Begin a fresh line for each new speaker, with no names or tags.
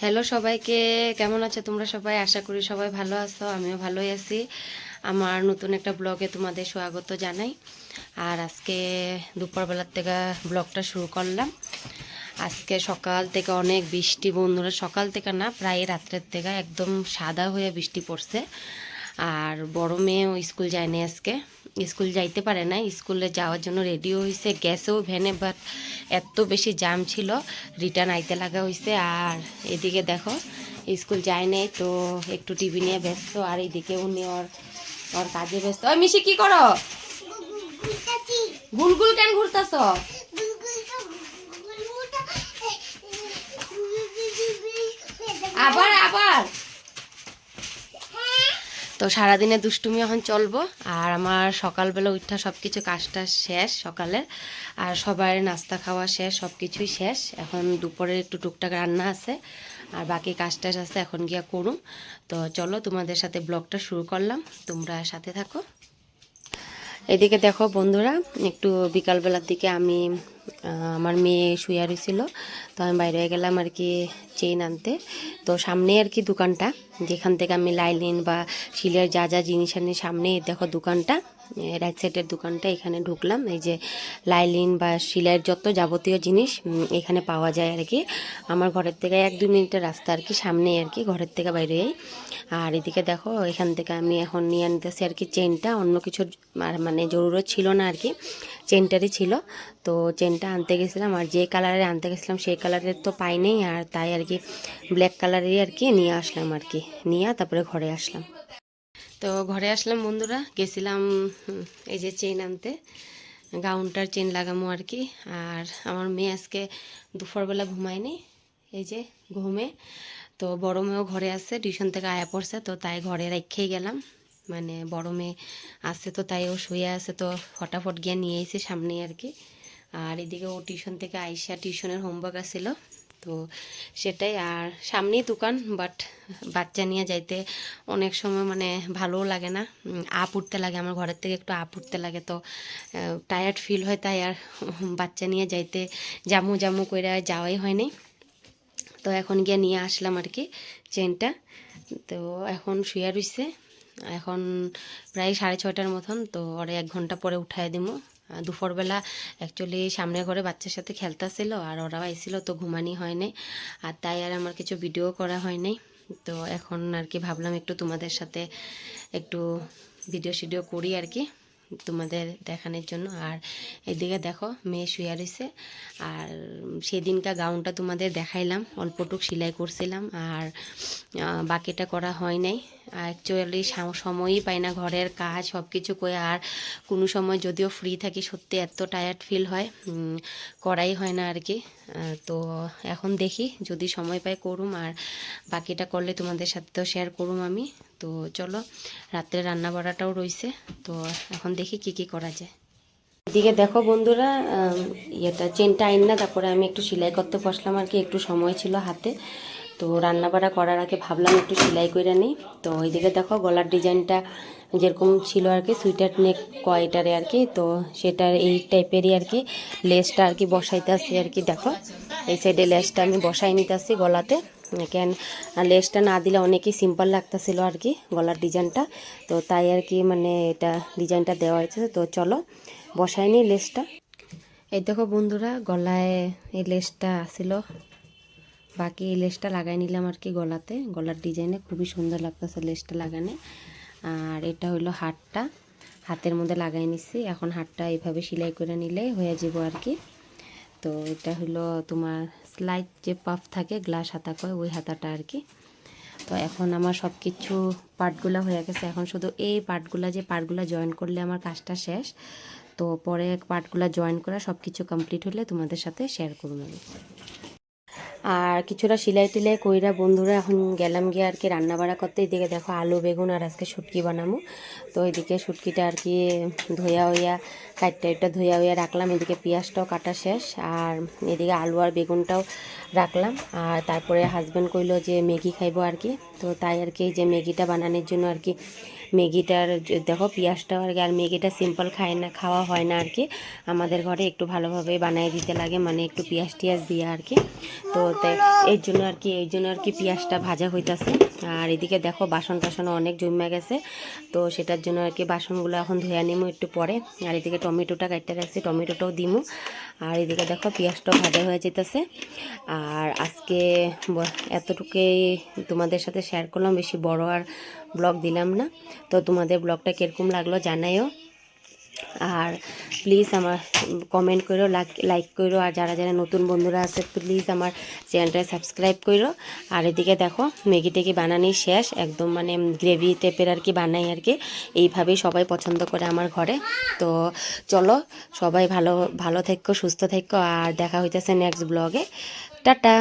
Hello সবাইকে, কেমন আছো তোমরা সবাই? আশা করি সবাই ভালো আছো, আমিও ভালোই আছি। আমার নতুন একটা ব্লগে তোমাদের স্বাগত জানাই। আর আজকে দুপুরবেলার থেকে ব্লগটা শুরু করলাম। আজকে সকাল থেকে অনেক বৃষ্টি, বন্ধুরা, সকাল থেকে না, প্রায় রাত্রের থেকে একদম সাদা হয়ে বৃষ্টি পড়ছে। আর বড় মেয়েও স্কুল যায়নি আজকে। স্কুল যাইতে পারে না স্কুলে যাওয়ার জন্য রেডিও হয়েছে গেছেও ভ্যানে বাট এত বেশি জাম ছিল রিটার্ন আইতে লাগা হয়েছে আর এদিকে দেখো, স্কুল যায় নাই, তো একটু টিভি নিয়ে ব্যস্ত, আর এইদিকে উনি ওর ওর কাজে ব্যস্ত। ওই মিশি, কি করো? গুলগুল কেন ঘুরতাছ? আবার আবার। তো সারাদিনে দুষ্টুমি এখন চলবো, আর আমার সকালবেলা উঠা সব কিছু কাজটা শেষ সকালে, আর সবার নাস্তা খাওয়া শেষ সব কিছুই শেষ। এখন দুপুরে একটু টুকটাক রান্না আছে, আর বাকি কাজ টাজ আছে, এখন গিয়া করুম। তো চলো তোমাদের সাথে ব্লগটা শুরু করলাম, তোমরা সাথে থাকো। এদিকে দেখো বন্ধুরা, একটু বিকালবেলার দিকে আমি আমার মেয়ে শুয়ে রয়েছিল তো আমি বাইরে গেলাম আর কি চেইন আনতে। তো সামনে আর কি দোকানটা। যেখান থেকে আমি লাইলিন বা শিলের যা যা জিনিস আনি সামনে দেখো দোকানটা। রাইট সাইডের দোকানটা, এখানে ঢুকলাম। এই যে লাইলিন বা শিলের যত যাবতীয় জিনিস এখানে পাওয়া যায় আর কি। আমার ঘরের থেকে এক দুই মিনিটের রাস্তা আর কি, সামনে আর কি, ঘরের থেকে বাইরে আর এদিকে দেখো, এখান থেকে আমি এখন নিয়ে আনতেছি আর কি চেনটা অন্য আর মানে জরুরত ছিল না আর কি। চেনটারই ছিল। তো চেনটা আনতে গেছিলাম আর যে কালারের আনতে গেছিলাম সেই কালারের তো পাই নেই আর তাই আর কি ব্ল্যাক কালারেরই আর কি নিয়ে আসলাম আর কি। নিয়ে তারপরে ঘরে আসলাম। তো ঘরে আসলাম বন্ধুরা, গেছিলাম এই যে চেন আনতে, গাউনটার চেন লাগামো আর কি। আর আমার মেয়ে আজকে দুপুরবেলা ঘুমায়নি, এই যে ঘুমে। তো বড় মেয়েও ঘরে আছে, টিউশন থেকে আয়া পড়ছে, তো তাই ঘরে রেখেই গেলাম। মানে বড় মেয়ে আছে তো তাই ও শুয়ে আছে, তো ফটাফট গিয়ে নিয়ে এসে সামনে আর কি আর এদিকে ও টিউশন থেকে আইসা টিউশনের হোমওয়ার্ক আসছিল তো সেটাই আর সামনেই দোকান বাট বাচ্চা নিয়ে যাইতে অনেক সময় মানে ভালোও লাগে না। আপ উঠতে লাগে আমার ঘরের থেকে একটু আপ উঠতে লাগে তো টায়ার্ড ফিল হয় তাই আর বাচ্চা নিয়ে যাইতে জামু জামু করে যাওয়াই হয়নি। তো এখন গিয়ে নিয়ে আসলাম আর কি চেনটা তো এখন শুয়ে রইছে এখন প্রায় সাড়ে ছয়টার মতন তো ওরে এক ঘণ্টা পরে উঠায় আহ, দুপুরবেলা অ্যাকচুয়ালি সামনে ঘরে বাচ্চার সাথে খেলতেছিল আর ওরাও আইছিল, তো ঘুমানি হয়নি। আর তাই আর আমার কিছু ভিডিও করা হয়নি। তো এখন আর কি ভাবলাম একটু তোমাদের সাথে একটু ভিডিও শিডিও করি আর কি। তোমাদের দেখানোর জন্য। আর এদিকে দেখো, মেয়ে শুয়ে রয়েছে। আর সেদিনকার গাউনটা তোমাদের দেখাইলাম, অল্পটুক সেলাই করছিলাম। আর বাকিটা করা হয় নাই। অ্যাকচুয়ালি সময়ই পাই না ঘরের কাজ সব কিছু করে আর কোনো সময় যদিও ফ্রি থাকি, সত্যি এত টায়ার্ড ফিল হয় করাই হয় না আর কি। তো এখন দেখি, যদি সময় পাই করুম। আর বাকিটা করলে তোমাদের সাথে তো শেয়ার করুম আমি। তো চলো, রাত্রে রান্না বাড়াটাও রয়েছে তো এখন দেখি কি কি করা যায়। এদিকে দেখো বন্ধুরা ইয়েটা চেনটা আইন না, তারপরে আমি একটু সেলাই করতে বসলাম আর কি, একটু সময় ছিল হাতে। তো রান্না রান্নাবাড়া করার আগে ভাবলাম একটু সেলাই করে নিই। তো ওইদিকে দেখো গলার ডিজাইনটা যেরকম ছিল আর কি, সুইটার নেক কয়টারে আর কি, তো সেটার এই টাইপেরই আর কি, লেসটা আর কি বসাইতে আসছি আর কি, দেখো। এই সাইডে লেসটা আমি বসাই নিতে আসছি গলাতে। কেন লেসটা না দিলে অনেকই সিম্পল লাগতেছিল আর কি, গলার ডিজাইনটা। তো তাই আর কি মানে এটা ডিজাইনটা দেওয়া হয়েছে। তো চলো, বসাই নি লেসটা। এই দেখো বন্ধুরা, গলায় এই লেসটা আসিল বাকি এই লেসটা লাগাই নিলাম আর কি গলাতে। গলার ডিজাইনে খুবই সুন্দর লাগতেছে লেসটা লাগানে। আর এটা হলো হাতটা হাতের মধ্যে লাগাই নিছি। এখন হাতটা এইভাবে সেলাই করে নিলে হয়ে যাব আর কি। তো এটা হলো তোমার স্লাইড যে পাফ থাকে গ্লাস হাতা কয়, ওই হাতাটা আর কি। তো এখন আমার সব কিছু পার্টগুলো হয়ে গেছে। এখন শুধু এই পার্টগুলো যে পার্টগুলো জয়েন করলে আমার কাজটা শেষ, তো পরে পার্টগুলো জয়েন করা সব কিছু কমপ্লিট হলে তোমাদের সাথে শেয়ার করব আমি। আর কিছুটা সিলাই টিলাই কইরা বন্ধুরা এখন গেলাম গিয়ে আর কি রান্না বাড়া করতে। এদিকে দেখো আলু, বেগুন আর আজকে শুটকি বানামো। তো এদিকে শুটকিটা আর কি ধোয়া হইয়া কাটটা এটা ধোয়া হইয়া রাখলাম। এদিকে পেঁয়াজটাও কাটা শেষ আর এদিকে আলু আর বেগুনটাও রাখলাম। আর তারপরে হাজব্যান্ড কইলো যে ম্যাগি খাইবো আর কি। তো তাই আর কি যে ম্যাগিটা বানানোর জন্য আর কি ম্যাগিটার দেখো পেঁয়াজটাও আর কি, আর ম্যাগিটা সিম্পল খায় না, খাওয়া হয় না আর কি। আমাদের ঘরে একটু ভালোভাবে বানিয়ে দিতে লাগে মানে একটু পেঁয়াজ টিয়াজ দিয়ে আর কি। তো এই জন্য আর কি, এই জন্য আর কি পেঁয়াজটা ভাজা হইতাছে। আর এদিকে দেখো বাসন টাসন অনেক জমে গেছে, তো সেটার জন্য আর কি বাসনগুলো এখন ধুয়ে নিমু একটু পরে। আর এদিকে টমেটোটা কাটতে রাখছি, টমেটোটাও দিমু। আর এদিকে দেখো পেঁয়াজটাও ভাজা হয়ে যেতেছে। আর আজকে এতটুকুই তোমাদের সাথে শেয়ার করলাম, বেশি বড় আর ব্লগ দিলাম না। তো তোমাদের ব্লগটা কীরকম লাগল জানাইও আর প্লিজ আমার কমেন্ট করো লাইক করো। আর যারা যারা নতুন বন্ধুরা আছে প্লিজ আমার চ্যানেলটা সাবস্ক্রাইব করো। আর এদিকে দেখো ম্যাগি টেগি বানানি শেষ। একদম মানে গ্রেভি টাইপের আর কি বানাই আর কি। এইভাবেই সবাই পছন্দ করে আমার ঘরে। তো চলো, সবাই ভালো ভালো থেকো, সুস্থ থেকো। আর দেখা হইতেছে নেক্সট ব্লগে টাটা!